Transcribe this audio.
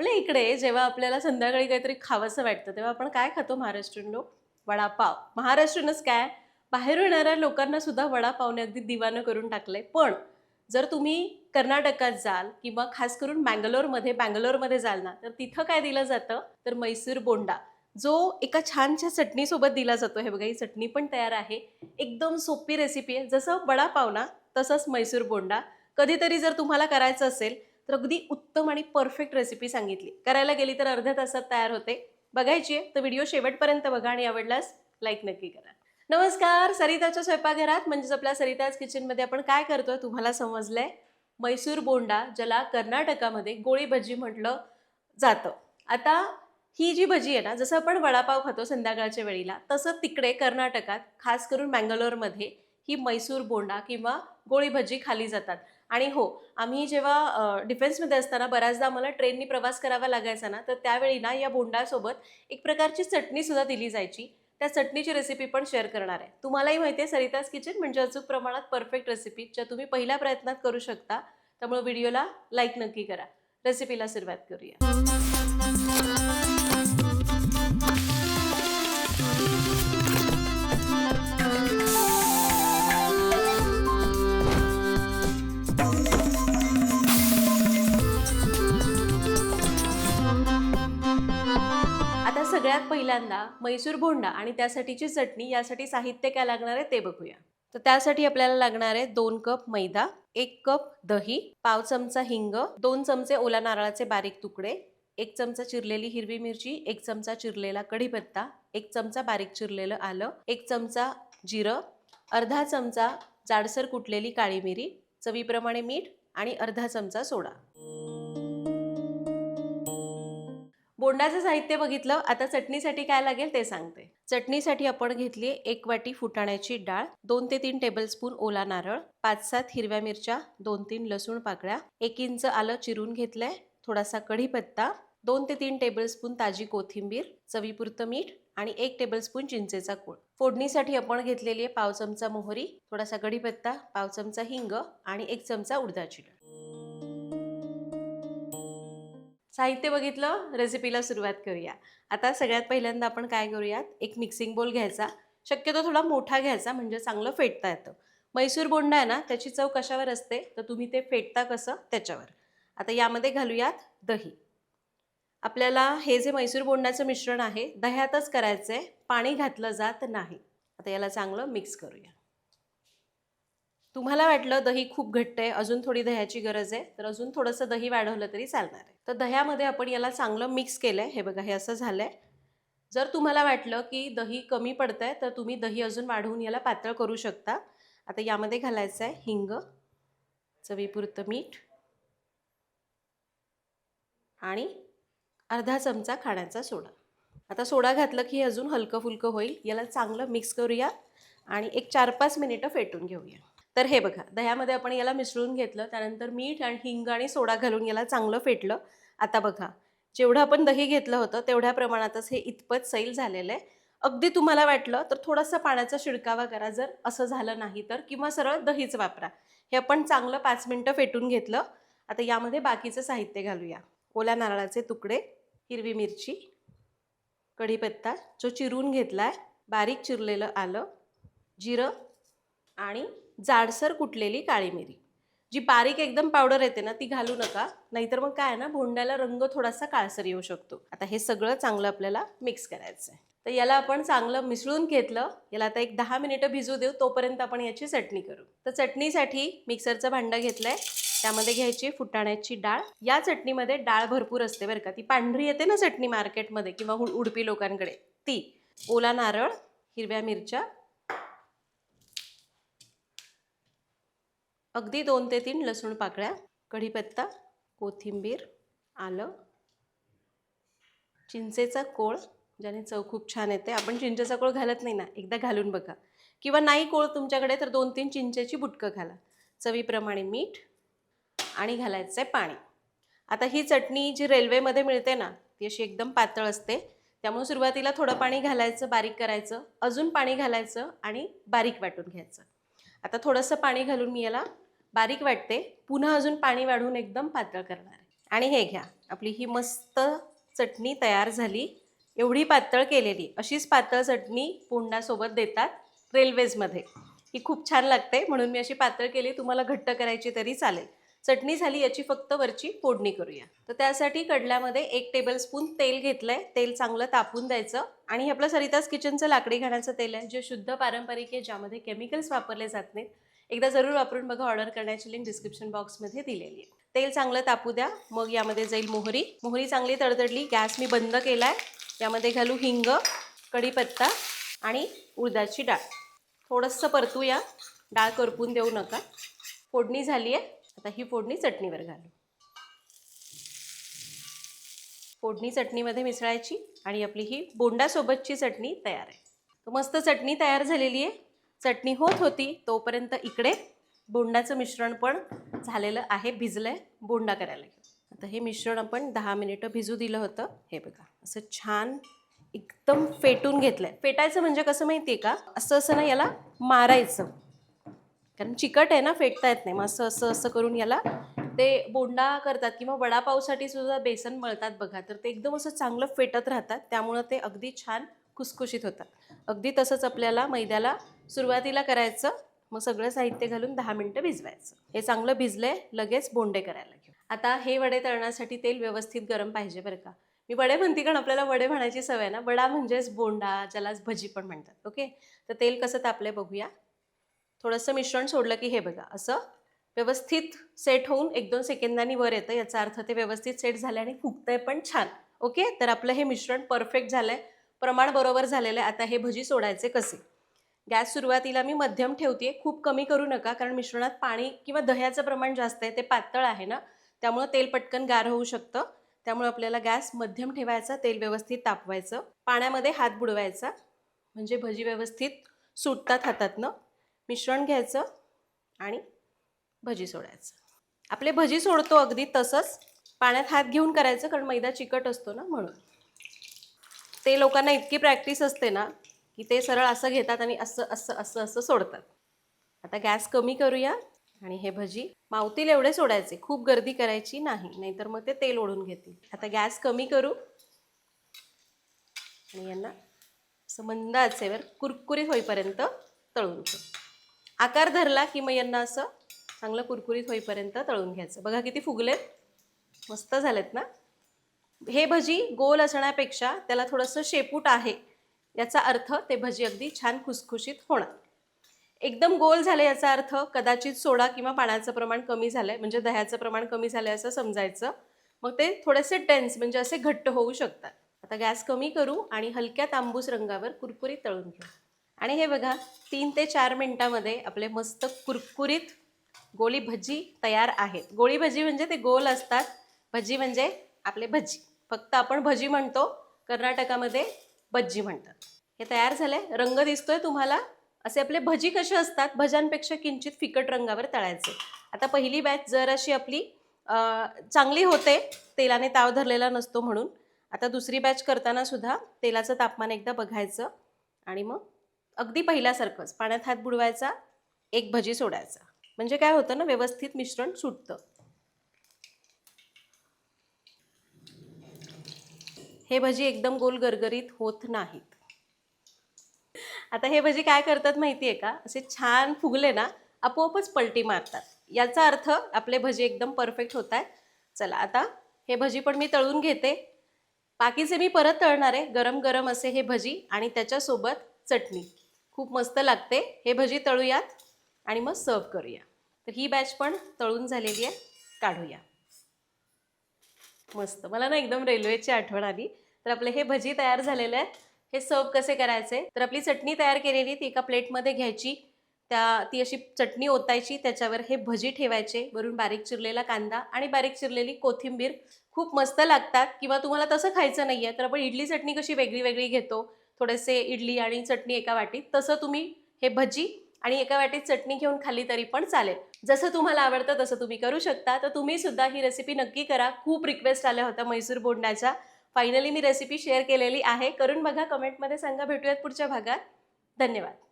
आपल्या इकडे जेव्हा आपल्याला संध्याकाळी काहीतरी खावंसं वाटतं तेव्हा आपण काय खातो महाराष्ट्रीयन लोक वडापाव. महाराष्ट्रीयनच काय? बाहेरून येणाऱ्या लोकांना सुद्धा वडापावने अगदी दिवानं करून टाकलंय. पण जर तुम्ही कर्नाटकात जाल किंवा खास करून बँगलोरमध्ये बँगलोरमध्ये जाल ना तर तिथं काय दिलं जातं? तर मैसूर बोंडा. जो एका छानशा चटणीसोबत दिला जातो. हे बघा ही चटणी पण तयार आहे. एकदम सोपी रेसिपी आहे. जसं वडापाव ना तसंच मैसूर बोंडा. कधीतरी जर तुम्हाला करायचं असेल तर अगदी उत्तम आणि परफेक्ट रेसिपी सांगितली. करायला गेली तर अर्ध्या तासात तयार होते. बघायची आहे तर व्हिडिओ शेवटपर्यंत बघा आणि आवडल्यास लाईक नक्की करा. नमस्कार सरिताच्या स्वयंपाकघरात म्हणजेच आपल्या सरिताज किचनमध्ये आपण काय करतोय तुम्हाला समजलंय? मैसूर बोंडा ज्याला कर्नाटकामध्ये गोळी भजी म्हटलं जातं. आता ही जी भजी आहे ना जसं आपण वडापाव खातो संध्याकाळच्या वेळेला तसं तिकडे कर्नाटकात खास करून मँगलोरमध्ये ही मैसूर बोंडा किंवा गोळी भजी खाली जातात. आणि हो आम्ही जेव्हा डिफेन्समध्ये असताना बऱ्याचदा आम्हाला ट्रेननी प्रवास करावा लागायचा ना तर त्यावेळी ना या बोंडासोबत एक प्रकारची चटणीसुद्धा दिली जायची. त्या चटणीची रेसिपी पण शेअर करणार आहे. तुम्हालाही माहिती आहे सरिताज किचन म्हणजे अचूक प्रमाणात परफेक्ट रेसिपी ज्या तुम्ही पहिल्या प्रयत्नात करू शकता. त्यामुळे व्हिडिओला लाईक नक्की करा. रेसिपीला सुरुवात करूया. सगळ्यात पहिल्यांदा मैसूर भोंडा आणि त्यासाठीची चटणी यासाठी साहित्य काय लागणार आहे ते बघूया. तर त्यासाठी आपल्याला लागणार आहे दोन कप मैदा एक कप दही पाव चमचा हिंग दोन चमचे ओला नारळाचे बारीक तुकडे एक चमचा चिरलेली हिरवी मिरची एक चमचा चिरलेला कढीपत्ता एक चमचा बारीक चिरलेलं आलं एक चमचा जिरं अर्धा चमचा जाडसर कुटलेली काळी मिरी चवीप्रमाणे मीठ आणि अर्धा चमचा सोडा. बोंडाचं साहित्य बघितलं आता चटणीसाठी काय लागेल ते सांगते. चटणीसाठी आपण घेतली एक वाटी फुटाण्याची डाळ दोन ते तीन टेबलस्पून ओला नारळ पाच सात हिरव्या मिरच्या दोन तीन लसूण पाकळ्या एक इंच आलं चिरून घेतलंय थोडासा कढीपत्ता दोन ते तीन टेबलस्पून ताजी कोथिंबीर चवीपुरतं मीठ आणि एक टेबलस्पून चिंचेचा कूळ. फोडणीसाठी आपण घेतलेली आहे पाव चमचा मोहरी थोडासा कढीपत्ता पाव चमचा हिंग आणि एक चमचा उडदाची डाळ. साहित्य बघितलं रेसिपीला सुरुवात करूया. आता सगळ्यात पहिल्यांदा आपण काय करूयात? एक मिक्सिंग बोल घ्यायचा. शक्यतो थोडा मोठा घ्यायचा म्हणजे चांगलं फेटता येतं. मैसूर बोंडा आहे ना त्याची चव कशावर असते? तर तुम्ही ते फेटता कसं? त्याच्यावर. आता यामध्ये घालूयात दही. आपल्याला हे जे मैसूर बोंडाचं मिश्रण आहे दह्यातच करायचं आहे पाणी घातलं जात नाही. आता याला चांगलं मिक्स करूया. तुम्हाला वाटलं दही खूप घट्ट आहे अजून थोडी दह्याची गरज आहे तर अजून थोडंसं दही वाढवलं तरी चालणार आहे. तर दह्यामध्ये आपण याला चांगलं मिक्स केलं आहे हे बघा हे असं झालं आहे जर तुम्हाला वाटलं की दही कमी पडतं आहे तर तुम्ही दही अजून वाढवून याला पातळ करू शकता. आता यामध्ये घालायचं आहे हिंग चवीपुरतं मीठ आणि अर्धा चमचा खाण्याचा सोडा. आता सोडा घातलं की हे अजून हलकं फुलकं होईल. याला चांगलं मिक्स करूया आणि एक चार पाच मिनिटं फेटून घेऊया. तर हे बघा दह्यामध्ये आपण याला मिसळून घेतलं त्यानंतर मीठ आणि हिंग आणि सोडा घालून याला चांगलं फेटलं. आता बघा जेवढं आपण दही घेतलं होतं तेवढ्या प्रमाणातच हे इतपत सैल झालेलं आहे. अगदी तुम्हाला वाटलं तर थोडासा पाण्याचा शिडकावा करा जर असं झालं नाही तर किंवा सरळ दहीच वापरा. हे आपण चांगलं पाच मिनटं फेटून घेतलं. आता यामध्ये बाकीचं साहित्य घालूया. ओल्या नारळाचे तुकडे हिरवी मिरची कढीपत्ता जो चिरून घेतला आहे बारीक चिरलेलं आलं जिरं आणि जाडसर कुटलेली काळी मिरी. जी बारीक एकदम पावडर येते ना ती घालू नका. नाहीतर मग काय आहे ना भोंड्याला रंग थोडासा काळसर येऊ शकतो. आता हे सगळं चांगलं आपल्याला मिक्स करायचं आहे तर याला आपण चांगलं मिसळून घेतलं. याला आता एक दहा मिनिटं भिजू देऊ. तोपर्यंत आपण याची चटणी करू. तर चटणीसाठी मिक्सरचं भांडं घेतलंय. त्यामध्ये घ्यायची फुटाण्याची डाळ. या चटणीमध्ये डाळ भरपूर असते बरं का. ती पांढरी येते ना चटणी मार्केटमध्ये किंवा उड- उडपी लोकांकडे. ती ओला नारळ हिरव्या मिरच्या अगदी दोन ते तीन लसूण पाकळ्या कढीपत्ता कोथिंबीर आलं चिंचेचा कोळ ज्याने चव खूप छान येते. आपण चिंचेचा कोळ घालत नाही ना एकदा घालून बघा. किंवा नाही कोळ तुमच्याकडे तर दोन तीन चिंचेची बुटकं घाला. चवीप्रमाणे मीठ आणि घालायचं आहे पाणी. आता ही चटणी जी रेल्वेमध्ये मिळते ना ती अशी एकदम पातळ असते. त्यामुळे सुरुवातीला थोडं पाणी घालायचं बारीक करायचं. अजून पाणी घालायचं आणि बारीक वाटून घ्यायचं. आता थोडंसं पाणी घालून मी याला बारीक वाटते. पुन्हा अजून पाणी वाढवून एकदम पातळ करणार आहे. आणि हे घ्या आपली ही मस्त चटणी तयार झाली. एवढी पातळ केलेली अशीच पातळ चटणी पुंडासोबत देतात रेल्वेजमध्ये. ही खूप छान लागते म्हणून मी अशी पातळ केली तुम्हाला घट्ट करायची तरी चालेल. चटणी झाली याची फक्त वरची फोडणी करूया. तर त्यासाठी कडल्यामध्ये एक टेबलस्पून तेल घेतलंय. तेल चांगलं तापून द्यायचं. आणि हे आपलं सरिताज किचनचं लाकडी घाण्याचं तेल आहे जे शुद्ध पारंपरिक आहे ज्यामध्ये केमिकल्स वापरले जात नाहीत. एकदा जरूर वापरून बघा ऑर्डर करण्याची लिंक डिस्क्रिप्शन बॉक्समध्ये दिलेली आहे. तेल चांगलं तापू द्या. मग यामध्ये जाईल मोहरी. मोहरी चांगली तडतडली. गॅस मी बंद केला आहे यामध्ये घालू हिंग कढीपत्ता आणि उडदाची डाळ. थोडंसं परतूया. डाळ करपून देऊ नका. फोडणी झाली आहे आता ही फोडणी चटणीवर घालू. फोडणी चटणीमध्ये मिसळायची आणि आपली ही बोंडासोबतची चटणी तयार आहे. तर मस्त चटणी तयार झालेली आहे. चटणी होत होती तोपर्यंत इकडे बोंडाचं मिश्रण पण झालेलं आहे भिजलं आहे बोंडा करायला आता हे मिश्रण आपण दहा मिनिटं भिजू दिलं होतं. हे बघा असं छान एकदम फेटून घेतलं आहे फेटायचं म्हणजे कसं माहिती आहे का? असं असं ना याला मारायचं. कारण चिकट आहे ना फेटता येत नाही. मग असं असं असं करून याला ते बोंडा करतात किंवा वडापावसाठी सुद्धा बेसन मळतात बघा. तर ते एकदम असं चांगलं फेटत राहतात. त्यामुळं ते अगदी छान खुसखुशीत होतात. अगदी तसंच आपल्याला मैद्याला सुरुवातीला करायचं मग सगळं साहित्य घालून दहा मिनटं भिजवायचं. हे चांगलं भिजलंय लगेच बोंडे करायला घेऊ. आता हे वडे तळण्यासाठी तेल व्यवस्थित गरम पाहिजे बरं का. मी वडे म्हणते कारण आपल्याला वडे म्हणायची सवय आहे ना. वडा म्हणजेच बोंडा ज्यालाच भजी पण म्हणतात. ओके? तर तेल कसं तापले बघूया. थोडंसं मिश्रण सोडलं की हे बघा असं व्यवस्थित सेट होऊन एक दोन सेकंदांनी वर येतं याचा अर्थ ते व्यवस्थित सेट झालं आणि फुगतंय पण छान. ओके तर आपलं हे मिश्रण परफेक्ट झालं आहे प्रमाण बरोबर झालेलं आहे. आता हे भजी सोडायचे कसे? गॅस सुरुवातीला मी मध्यम ठेवते खूप कमी करू नका कारण मिश्रणात पाणी किंवा दह्याचं प्रमाण जास्त आहे ते पातळ आहे ना? त्यामुळं तेल पटकन गार होऊ शकतं. त्यामुळे आपल्याला गॅस मध्यम ठेवायचा तेल व्यवस्थित तापवायचं. पाण्यामध्ये हात बुडवायचा. म्हणजे भजी व्यवस्थित सुटतात हातातनं. मिश्रण घ्यायचं आणि भजी सोडायचं. आपले भजी सोडतो अगदी तसंच. पाण्यात हात घेऊन करायचं कारण मैदा चिकट असतो ना म्हणून. ते लोकांना इतकी प्रॅक्टिस असते ना की ते सरळ असं घेतात आणि असं असं असं असं सोडतात. आता गॅस कमी करूया आणि हे भजी मावतील एवढे सोडायचे. खूप गर्दी करायची नाही नाहीतर मग ते तेल ओढून घेतील. आता गॅस कमी करू. आणि यांना असं मंद आचेवर कुरकुरीत होईपर्यंत तळून घेऊ. आकार धरला की मग यांना असं चांगलं कुरकुरीत होईपर्यंत तळून घ्यायचं. बघा किती फुगलेत. मस्त झालेत ना? हे भजी गोल असण्यापेक्षा त्याला थोडंसं शेपूट आहे. याचा अर्थ ते भजी अगदी छान खुसखुशीत होणार. एकदम गोल झाले याचा अर्थ कदाचित सोडा किंवा पाण्याचं प्रमाण कमी झालंय म्हणजे दह्याचं प्रमाण कमी झालंय असं समजायचं. मग ते थोडेसे टेन्स म्हणजे असे घट्ट होऊ शकतात. आता गॅस कमी करू आणि हलक्या तांबूस रंगावर कुरकुरीत तळून घेऊ. आणि हे बघा तीन ते चार मिनटामध्ये आपले मस्त कुरकुरीत गोळी भजी तयार आहेत. गोळी भजी म्हणजे ते गोल असतात. भजी म्हणजे आपले भजी. फक्त आपण भजी म्हणतो कर्नाटकामध्ये भज्जी म्हणतात. हे तयार झाले रंग दिसतोय तुम्हाला. असे आपले भजी कसे असतात? भज्यांपेक्षा किंचित फिकट रंगावर तळायचे. आता पहिली बॅच जर अशी आपली चांगली होते तेलाने ताव धरलेला नसतो म्हणून. आता दुसरी बॅच करताना सुद्धा तेलाचं तापमान एकदा बघायचं. आणि मग अगदी पहिल्यासारखंच. पाण्यात हात बुडवायचा एक भजी सोडायचा. म्हणजे काय होतं ना व्यवस्थित मिश्रण सुटतं. हे भजी एकदम गोल गरगरीत होत नाहीत. आता हे भजी काय करतात माहिती आहे का? असे छान फुगले ना आपोआपच पलटी मारतात. याचा अर्थ आपले भजी एकदम परफेक्ट होत आहेत. चला आता हे भजी पण मी तळून घेते. बाकीचे मी परत तळणार आहे. गरम गरम असे हे भजी आणि त्याच्यासोबत चटणी. खूप मस्त लागते. हे भजी तळूयात आणि मग सर्व करूया. तर ही बॅच पण तळून झालेली आहे. काढूया. मस्त. मला ना एकदम रेल्वेची आठवण आली. तर आपले हे भजी तयार झालेले आहेत हे सर्व कसे करायचे? तर आपली चटणी तयार केलेली ती एका प्लेटमध्ये घ्यायची. त्या ती अशी चटणी ओतायची. त्याच्यावर हे भजी ठेवायचे. वरून बारीक चिरलेला कांदा आणि बारीक चिरलेली कोथिंबीर. खूप मस्त लागतात. किंवा तुम्हाला तसं खायचं नाही आहे तर आपण इडली चटणी कशी वेगळी वेगळी घेतो थोडेसे इडली आणि चटणी एका वाटीत तसं तुम्ही हे भजी आणि एका वाटीत चटणी घेऊन खाल्ली तरी पण चालेल. जसं तुम्हाला आवडतं तसं तुम्ही करू शकता. तर तुम्ही सुद्धा ही रेसिपी नक्की करा. खूप रिक्वेस्ट आल्या होत्या मैसूर बोंडाच्या फायनली मी रेसिपी शेअर केलेली आहे. करून बघा कमेंटमध्ये सांगा. भेटूयात पुढच्या भागात. धन्यवाद.